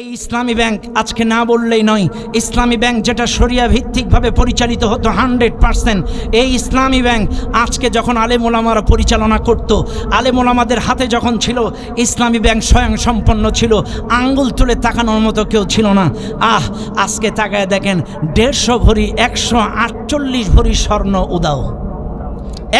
এই ইসলামী ব্যাংক আজকে না বললেই নয়, ইসলামী ব্যাংক যেটা শরিয়া ভিত্তিকভাবে পরিচালিত হতো হান্ড্রেড পার্সেন্ট, এই ইসলামী ব্যাংক আজকে যখন আলেমোলামারা পরিচালনা করত আলেমোলামাদের হাতে যখন ছিল, ইসলামী ব্যাংক স্বয়ং সম্পন্ন ছিল, আঙ্গুল তুলে তাকানোর মতো কেউ ছিল না। আহ, আজকে তাকায় দেখেন, দেড়শো ভরি, একশো আটচল্লিশ ভরি স্বর্ণ উদাও।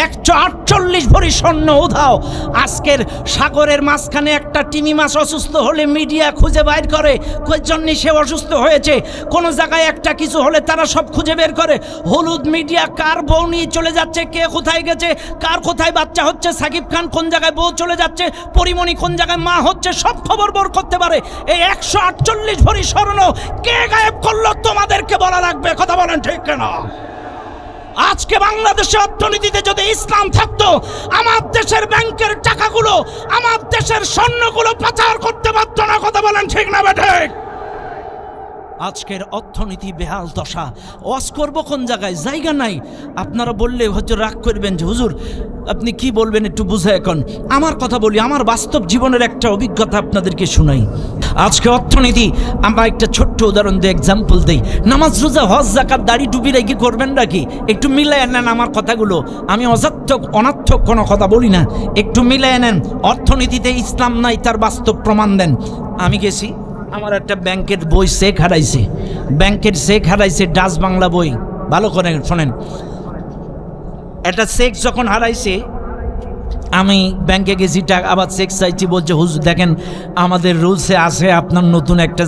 একশো আটচল্লিশ ভরি স্বর্ণ উধাও। আজকের সাগরের মাঝখানে একটা টিমি মাছ অসুস্থ হলে মিডিয়া খুঁজে বাইর করে। কই সে অসুস্থ হয়েছে? কোনো জায়গায় একটা কিছু হলে তারা সব খুঁজে বের করে। হলুদ মিডিয়া কার বউ নিয়ে চলে যাচ্ছে? কে কোথায় গেছে? কার কোথায় বাচ্চা হচ্ছে? সাকিব খান কোন জায়গায় বউ চলে যাচ্ছে? পরিমণি কোন জায়গায় মা হচ্ছে? সব খবর বোর করতে পারে। এই একশো আটচল্লিশ ভরি স্বর্ণ কে গায়েব করল? তোমাদেরকে বলা লাগবে। কথা বলেন ঠিক কেনা? আজকে বাংলাদেশের অর্থনীতিতে যদি ইসলাম থাকতো, আমার দেশের ব্যাংকের টাকাগুলো, আমার দেশের স্বর্ণগুলো পাচার করতে পারতো না, কথা বলেন ঠিক না বেঠে আজকের অর্থনীতি বেহাল দশা। ওয়াজ করব কোন জায়গায়? জায়গা নাই। আপনারা বললে হচ্ছে রাগ করবেন যে, হুজুর, আপনি কি বলবেন একটু বুঝে এখন? আমার কথা বলি, আমার বাস্তব জীবনের একটা অভিজ্ঞতা আপনাদেরকে শোনাই। আজকে অর্থনীতি, আমরা একটা ছোট্ট উদাহরণ দিয়ে এক্সাম্পল দিই। নামাজ, রোজা, হজ, জাকাত, দাড়ি, টুপি রেখে করবেন নাকি? একটু মিলাই নেন আমার কথাগুলো। আমি অজার্থক অনার্থক কোনো কথা বলি না। একটু মিলাই নেন। অর্থনীতিতে ইসলাম নাই, তার বাস্তব প্রমাণ দেন। আমি গেছি। আমার একটা ব্যাংকের বই চেক হারাইছে। ব্যাংকের চেক হারাইছে ডাচ বাংলা বই। ভালো করে শোনেন। একটা চেক যখন হারাইছে, আমি ব্যাংকে গেছি, টাকা আবার চেক চাইছি, বলছে, হুজুর, দেখেন, আমাদের রুলসে আছে, আপনার নতুন একটা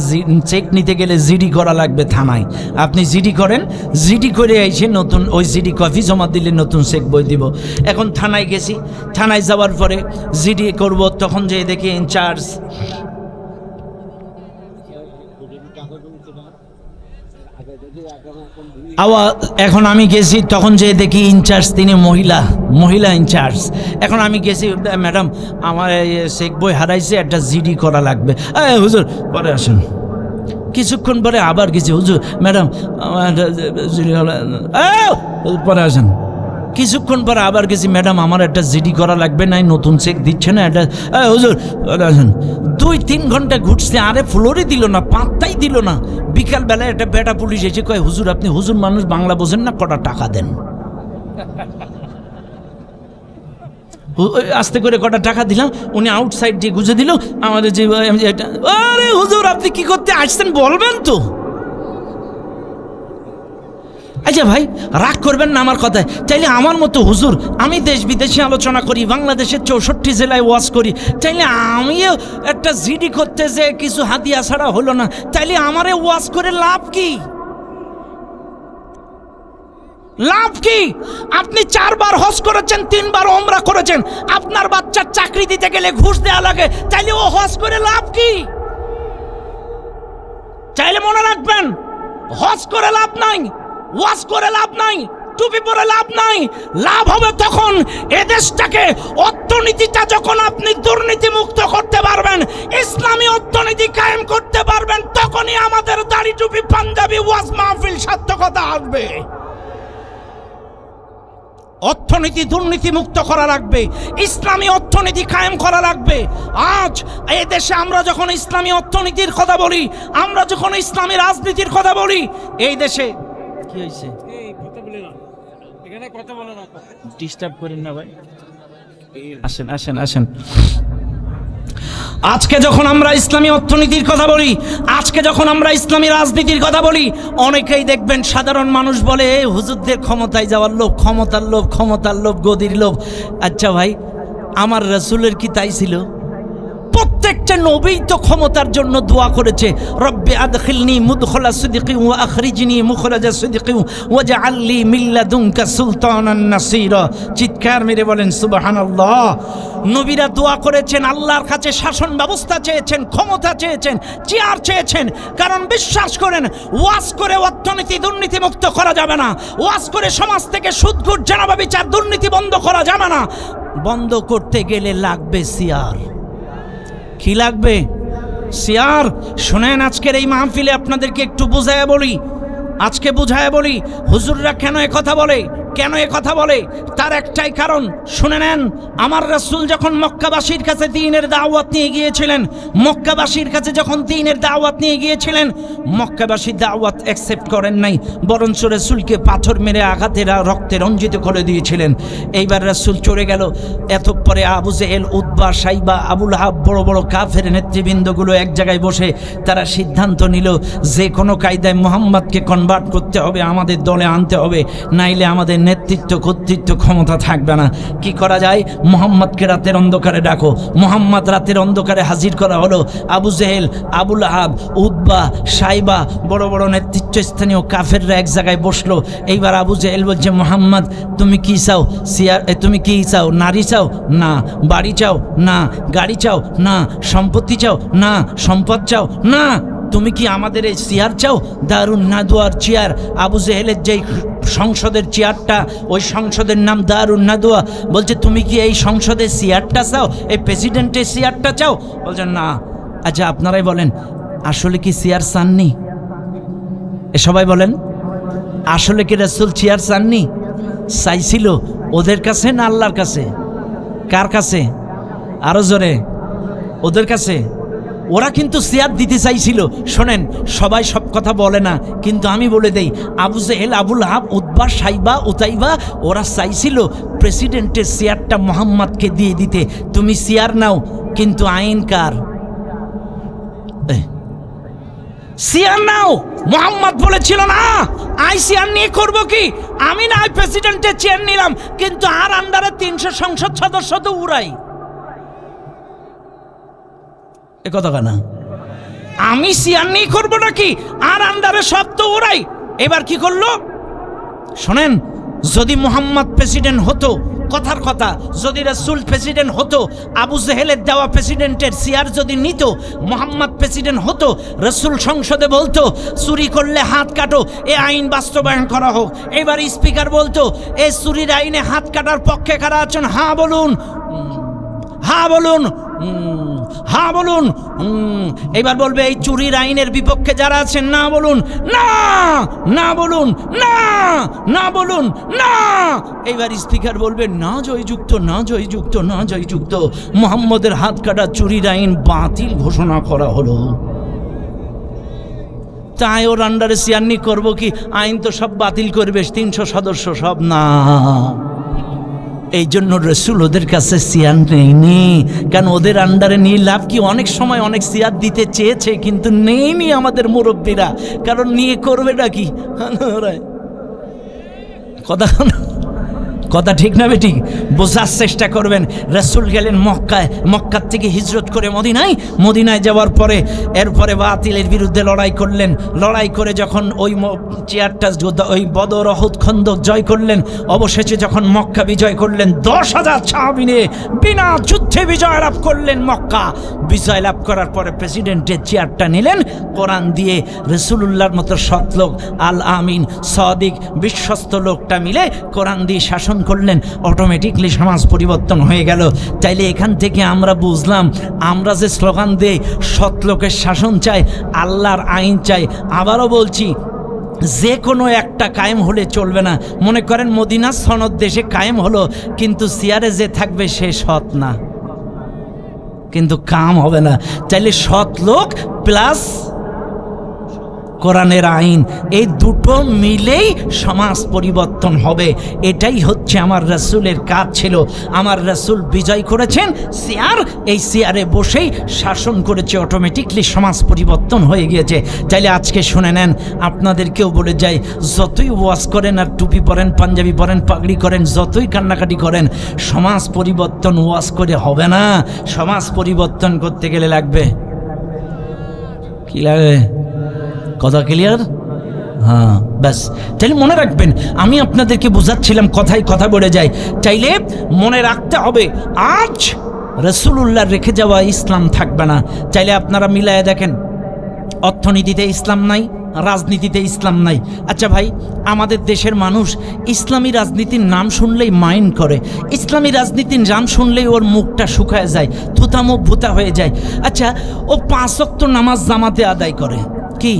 চেক নিতে গেলে জিডি করা লাগবে থানায়। আপনি জিডি করেন, জিডি করে এসে নতুন ওই জিডি কফি জমা দিলে নতুন চেক বই দিব। এখন থানায় গেছি, থানায় যাওয়ার পরে জিডি করব, তখন যে দেখি, ইনচার্জ এখন আমি গেছি তখন যে দেখি ইনচার্জ তিনি মহিলা মহিলা ইনচার্জ এখন আমি গেছি ম্যাডাম আমার চেক বই হারাইছে একটা জিডি করা লাগবে হুজুর পরে আসুন কিছুক্ষণ পরে আবার গেছি হুজুর ম্যাডাম আমার পরে আসেন কিছুক্ষণ পরে আবার গেছি, ম্যাডাম, আমার একটা জিডি করা লাগবে, নাই নতুন চেক দিচ্ছে না, এটা হুজুর দুই তিন ঘণ্টা ঘুরছে, আরে ফ্লোরে দিল না, পাত্তাই দিল না। বিকালবেলায় একটা বেটা পুলিশ এসে কয়, হুজুর, আপনি হুজুর মানুষ, বাংলা বোঝেন না, কটা টাকা দেন? আস্তে করে কটা টাকা দিলাম, উনি আউটসাইড দিয়ে গুজে দিল, আমাদের যে আরে হুজুর, আপনি কি করতে আসছেন, বলবেন তো? আচ্ছা ভাই, রাগ করবেন না আমার কথায়। চাইলে আমার মতো হুজুর, আমি দেশ বিদেশে আলোচনা করি, বাংলাদেশের চৌষট্টি জেলায় ওয়াজ করি। চাইলে আমিও একটা জিডি করতে যে কিছু হাতিয়া ছাড়া হলো না। চাইলে আমারে ওয়াজ করে লাভ কি? লাভ কি? আপনি চারবার হজ করেছেন, তিনবার ওমরা করেছেন। আপনার বাচ্চার চাকরি দিতে গেলে ঘুষ দেওয়া লাগে। চাইলে ও হজ করে লাভ কি? চাইলে মনে রাখবেন, হজ করে লাভ নাই। ওয়াজ করে লাভ নাই, টুপি পরে লাভ নাই। লাভ হবে তখন এদেশটাকে অর্থনীতিটা যখন আপনি দুর্নীতি মুক্ত করতে পারবেন, ইসলামী অর্থনীতি কায়েম করতে পারবেন, তখনই আমাদের দাড়ি টুপি পাঞ্জাবি ওয়াজ মাহফিল সার্থকতা আসবে। অর্থনীতি দুর্নীতি মুক্ত করা লাগবে, ইসলামী অর্থনীতি কায়েম করা লাগবে। আজ এই দেশে আমরা যখন ইসলামী অর্থনীতির কথা বলি, আমরা যখন ইসলামী রাজনীতির কথা বলি, এই দেশে কি হয়েছে? এখানে কথা বলে না। ডিস্টার্ব করেন না ভাই। আসেন আসেন আসেন। আজকে যখন আমরা ইসলামী অর্থনীতির কথা বলি আজকে যখন আমরা ইসলামী রাজনীতির কথা বলি অনেকেই দেখবেন সাধারণ মানুষ বলে "এ, হুজুরদের ক্ষমতায় যাওয়ার লোভ ক্ষমতার লোভ ক্ষমতার লোভ গদির লোভ। আচ্ছা ভাই আমার রসুলের কি তাই ছিল? প্রত্যেকটা নবী তো ক্ষমতার জন্য দোয়া করেছে। রব্বে আদখিলনি মুদখলা সিদ্দিকি ওয়া আখরিজনি মুখরাজা সিদ্দিকি ওয়া জাআললি মিন লাদুনকা সুলতানান নাসীরা। চিৎকার মেরে বলেন সুবাহান সুবহানাল্লাহ। নবীরা দোয়া করেছেন, আল্লাহর কাছে শাসন ব্যবস্থা চেয়েছেন, ক্ষমতা চেয়েছেন, চেয়ার চেয়েছেন। কারণ বিশ্বাস করেন, ওয়াজ করে অর্থনীতি দুর্নীতি মুক্ত করা যাবে না। ওয়াজ করে সমাজ থেকে সুদ ঘুষ জানাবা বিচার দুর্নীতি বন্ধ করা যাবে না। বন্ধ করতে গেলে লাগবে সিয়ার। কি লাগবে? সিয়ার, শোনেন, আজকের এই মাহফিলে আপনাদেরকে একটু বুঝায় বলি। আজকে বুঝায় বলি, হুজুররা কেন কথা বলে? কেন এ কথা বলে? তার একটাই কারণ, শুনে নেন, আমার রসুল যখন মক্কাবাসীর কাছে দিনের দাওয়াত নিয়ে গিয়েছিলেন, মক্কাবাসীর কাছে যখন দিনের দাওয়াত নিয়ে গিয়েছিলেন, মক্কাবাসী দাওয়াত অ্যাকসেপ্ট করেন নাই, বরঞ্চ রসুলকে পাথর মেরে আঘাতেরা রক্তে রঞ্জিত করে দিয়েছিলেন। এইবার রসুল চলে গেল এত পরে আবু জেহেল উদ্বা সাইবা, আবুল হাব বড় বড় কাফের নেতৃবৃন্দগুলো এক জায়গায় বসে তারা সিদ্ধান্ত নিল, যে কোনো কায়দায় মোহাম্মদকে কনভার্ট করতে হবে, আমাদের দলে আনতে হবে, নাইলে আমাদের নেতৃত্ব, কর্তৃত্ব ক্ষমতা থাকবে না। কি করা যায়? মোহাম্মদকে রাতের অন্ধকারে ডাকো। মোহাম্মদ রাতের অন্ধকারে হাজির করা হলো। আবু জেহেল আবুল আহাব উদ্বা সাইবা বড় বড় নেতৃত্ব স্থানীয় কাফেররা এক জায়গায় বসল। এইবার আবু জেহেল বলছে, মোহাম্মদ, তুমি কি চাও? সিয়ার তুমি কি চাও? নারী চাও? না। বাড়ি চাও? না। গাড়ি চাও? না। সম্পত্তি চাও? না। সম্পদ চাও? না। তুমি কি আমাদের এই চেয়ার চাও? দারুণ নাদুয়ার চেয়ার। আবু জেহেলের যেই সংসদের চেয়ারটা, ওই সংসদের নাম দারুণ নাদুয়া বলছে, তুমি কি এই সংসদের চেয়ারটা চাও? এই প্রেসিডেন্টের চেয়ারটা চাও? বলছে, না। আচ্ছা আপনারাই বলেন, আসলে কি চেয়ার চাননি? এ সবাই বলেন, আসলে কি রসুল চেয়ার চাননি? চাইছিল, ওদের কাছে না আল্লাহর কাছে? কার কাছে? আরও জোরে, ওদের কাছে? ওরা কিন্তু চেয়ার দিতে চাইছিল। শোনেন, সবাই সব কথা বলে না, কিন্তু আমি বলে দেই, Abu Jahl Abul Lahab Utba Shaiba, Utaiba, ওরা চাইছিল প্রেসিডেন্টের চেয়ারটা মোহাম্মদকে দিয়ে দিতে। তুমি চেয়ার নাও, কিন্তু আইন কার? সিয়ার নাও, মোহাম্মদ বলেছিল না। আই সিয়ার নিয়ে করব কি? আমি না আই প্রেসিডেন্টের চেয়ার নিলাম, কিন্তু আর আন্ডারে তিনশো সংসদ সদস্য তো উড়াই। কথা কেনা আমি সিয়ার নিয়ে করব নাকি? আর আন্দারে সব তো ওরাই। এবার কি করল? শোনেন, যদি মোহাম্মদ প্রেসিডেন্ট হতো, কথার কথা, যদি রাসূল প্রেসিডেন্ট হতো, আবু জেহেলের দেওয়া প্রেসিডেন্টের সিয়ার যদি নিত, মোহাম্মদ প্রেসিডেন্ট হতো, রসুল সংসদে বলতো, চুরি করলে হাত কাটো, এ আইন বাস্তবায়ন করা হোক। এবার স্পিকার বলতো, এ চুরির আইনে হাত কাটার পক্ষে কারা আছেন? হ্যাঁ বলুন। হ্যাঁ বলুন হ্যাঁ বলুন এবার বলবে এই চুরির আইনের বিপক্ষে যারা আছেন, না বলুন, না না বলুন, না না বলুন, না। এইবার স্পিকার বলবে, না জয়যুক্ত না জয়যুক্ত না জয়যুক্ত। মোহাম্মদের হাত কাটা চুরির আইন বাতিল ঘোষণা করা হলো। তাই ওর আন্ডারে সিয়ান্নি করব কি? আইন তো সব বাতিল করবে, তিনশো সদস্য সব না। এই জন্য রসুল ওদের কাছে সিয়ার নেইনি কারণ ওদের আন্ডারে নিয়ে লাভ কি? অনেক সময় অনেক সিয়ার দিতে চেয়েছে, কিন্তু নেইনি আমাদের মুরব্বীরা। কারণ নিয়ে করবে নাকি? কথা কথা ঠিক না বেটি? বোঝার চেষ্টা করবেন। রসুল গেলেন মক্কায়। মক্কার থেকে হিজরত করে মদিনায়। মদিনায় যাওয়ার পরে এরপরে বাতিলের বিরুদ্ধে লড়াই করলেন। লড়াই করে যখন ওই চেয়ারটা ওই বদর খন্দক জয় করলেন। অবশেষে যখন মক্কা বিজয় করলেন, দশ হাজার ছাবি বিনা যুদ্ধে বিজয় লাভ করলেন মক্কা। বিজয় লাভ করার পরে প্রেসিডেন্টের চেয়ারটা নিলেন। কোরআন দিয়ে রসুলুল্লাহর মতো সৎ লোক আল আমিন সদিক, বিশ্বস্ত লোকটা মিলে কোরআন দিয়ে শাসন করলেন অটোমেটিকলি সমাজ পরিবর্তন হয়ে গেল। তাইলে এখান থেকে আমরা বুঝলাম, আমরা যে স্লোগান দেই, সৎ লোকের শাসন চাই, আল্লাহর আইন চাই, আবারও বলছি, যে কোনো একটা কায়েম হলে চলবে না। মনে করেন মদিনা সনদ দেশে কায়েম হলো, কিন্তু সিয়ারে যে থাকবে সে সৎ না। কিন্তু কাম হবে না। চাইলে সৎ লোক প্লাস কোরআনের আইন। এই দুটো মিলেই সমাজ পরিবর্তন হবে। এটাই হচ্ছে আমার রসুলের কাজ ছিল। আমার রসুল বিজয় করেছেন চেয়ার এই চেয়ারে বসেই শাসন করেছে অটোমেটিকলি সমাজ পরিবর্তন হয়ে গিয়েছে। চাইলে আজকে শুনে নেন, আপনাদেরকেও বলে যাই, যতই ওয়াজ করেন আর টুপি পরেন, পাঞ্জাবি পরেন, পাগড়ি করেন, যতই কান্নাকাটি করেন, সমাজ পরিবর্তন ওয়াজ করে হবে না। সমাজ পরিবর্তন করতে গেলে লাগবে। কি লাগে? কথা ক্লিয়ার হ্যাঁ ব্যাস। তাহলে মনে রাখবেন, আমি আপনাদেরকে বোঝাচ্ছিলাম, কথায় কথা বলে যায় চাইলে মনে রাখতে হবে, আজ রসুলুল্লাহ রেখে যাওয়া ইসলাম থাকবে না। চাইলে আপনারা মিলায় দেখেন, অর্থনীতিতে ইসলাম নাই, রাজনীতিতে ইসলাম নাই। আচ্ছা ভাই, আমাদের দেশের মানুষ ইসলামী রাজনীতির নাম শুনলেই মাইন্ড করে। ইসলামী রাজনীতির নাম শুনলেই ওর মুখটা শুকায় যায় থুতা মুখ ভুতা হয়ে যায়। আচ্ছা ও পাঁচ ওয়াক্ত নামাজ জামাতে আদায় করে। কি?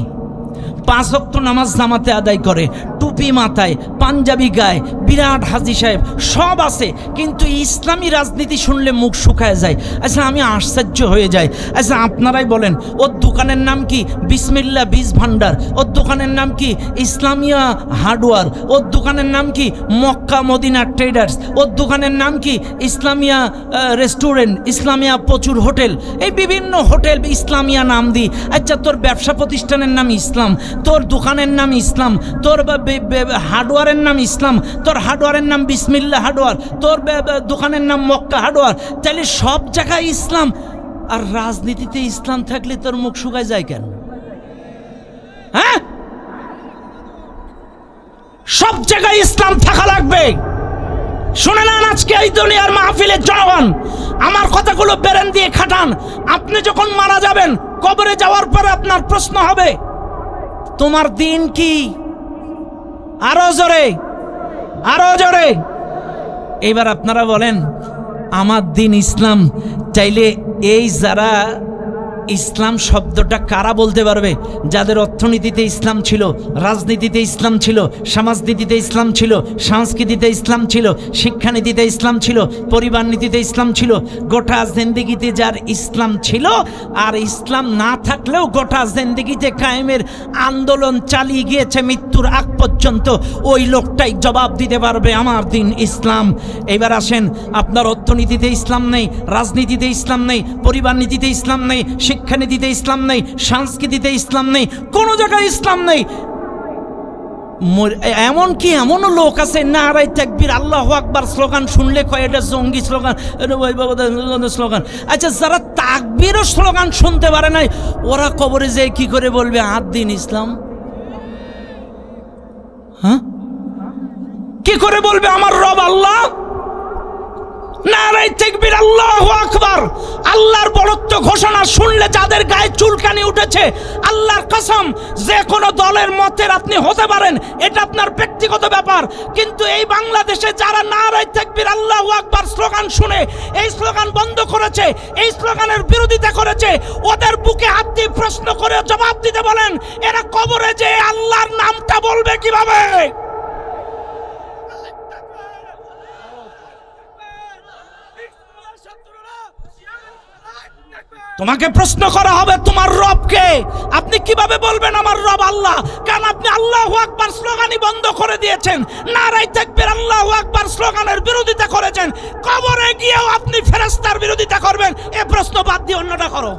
পাঁচ অক্ত নামাজ জামাতে আদায় করে টুপি মাথায় পাঞ্জাবি গায়ে, বিরাট হাজি সাহেব, সব আছে, কিন্তু ইসলামী রাজনীতি শুনলে মুখ শুকায় যায়। আচ্ছা আমি আশ্চর্য হয়ে যাই। আচ্ছা আপনারাই বলেন, ওর দোকানের নাম কি বিসমিল্লা বীজ ভান্ডার ওর দোকানের নাম কি ইসলামিয়া হার্ডওয়ার? ওর দোকানের নাম কি মক্কা মদিনা ট্রেডার্স? ওর দোকানের নাম কি ইসলামিয়া রেস্টুরেন্ট? ইসলামিয়া প্রচুর হোটেল। এই বিভিন্ন হোটেল ইসলামিয়া নাম দিই। আচ্ছা তোর ব্যবসা প্রতিষ্ঠানের নাম ইসলাম, তোর দোকানের নাম ইসলাম, তোর বে- হার্ডওয়ারের নাম ইসলাম, তোর হার্ডওয়ারের নাম বিসমিল্লা হার্ডওয়ার, তোর দোকানের নাম মক্কা হার্ডওয়ার। তাহলে সব জায়গায় ইসলাম। আর রাজনীতিতে ইসলাম থাকলে তোর মুখ শুকায় যায় কেন? হ্যাঁ? সব জায়গায় ইসলাম থাকা লাগবে। শুনে নেন আজকে এই দুনিয়ার মাহফিলের জনগণ, আমার কথাগুলো বেরেন দিয়ে খাটান। আপনি যখন মারা যাবেন, কবরে যাওয়ার পরে আপনার প্রশ্ন হবে, তোমার দিন কি? আরও জোরে আরও জোরে। এবার আপনারা বলেন আমার দিন ইসলাম চাইলে এই যারা ইসলাম শব্দটা কারা বলতে পারবে? যাদের অর্থনীতিতে ইসলাম ছিল, রাজনীতিতে ইসলাম ছিল, সমাজনীতিতে ইসলাম ছিল, সংস্কৃতিতে ইসলাম ছিল, শিক্ষানীতিতে ইসলাম ছিল, পরিবার নীতিতে ইসলাম ছিল, গোটা জেন্দিগিতে যার ইসলাম ছিল, আর ইসলাম না থাকলেও গোটা জেন্দিগিতে কায়েমের আন্দোলন চালিয়ে গিয়েছে মৃত্যুর আগ পর্যন্ত। ওই লোকটাই জবাব দিতে পারবে আমার দিন ইসলাম। এবার আসেন, আপনার অর্থনীতিতে ইসলাম নেই, রাজনীতিতে ইসলাম নেই, পরিবার নীতিতে ইসলাম নেই শিক্ষানীতিতে ইসলাম নেই, সংস্কৃতিতে ইসলাম নেই, কোনো জায়গায় ইসলাম নেই। এমন কি এমনও লোক আছে নারাই তাকবীর, আল্লাহ আকবার স্লোগান শুনলে কয়, এটা জঙ্গি স্লোগান স্লোগান আচ্ছা যারা তাকবীরও স্লোগান শুনতে পারে নাই, ওরা কবরে যে কি করে বলবে, আদ দিন ইসলাম হ্যাঁ? কি করে বলবে আমার রব আল্লাহ? নারাই তাকবীর, আল্লাহু আকবার। আল্লাহর বড়ত্ব ঘোষণা যাদের গায়ে চুলকানি উঠেছে। আল্লাহর কসম, যে কোনো দলের মতের আপনি হতে পারেন, এটা আপনার ব্যক্তিগত ব্যাপার। কিন্তু এই বাংলাদেশে যারা নারাই তাকবীর, আল্লাহু আকবার স্লোগান শুনে, এই স্লোগান বন্ধ করেছে, এই স্লোগানের বিরোধিতা করেছে, ওদের বুকে হাত দিয়ে প্রশ্ন করে জবাব দিতে বলেন, এরা কবরে যে আল্লাহর নামটা বলবে কীভাবে? তোমাকে প্রশ্ন করা হবে, তোমার রবকে আপনি কীভাবে বলবেন, আমার রব আল্লাহ কারণ আপনি আল্লাহ আকবার স্লোগানই বন্ধ করে দিয়েছেন। নারাই থাকবেন আল্লাহ আকবার স্লোগানের বিরোধিতা করেছেন। কবরে গিয়েও আপনি ফেরেস্তার বিরোধিতা করবেন। এ প্রশ্ন বাদ দিয়ে অন্যটা করো।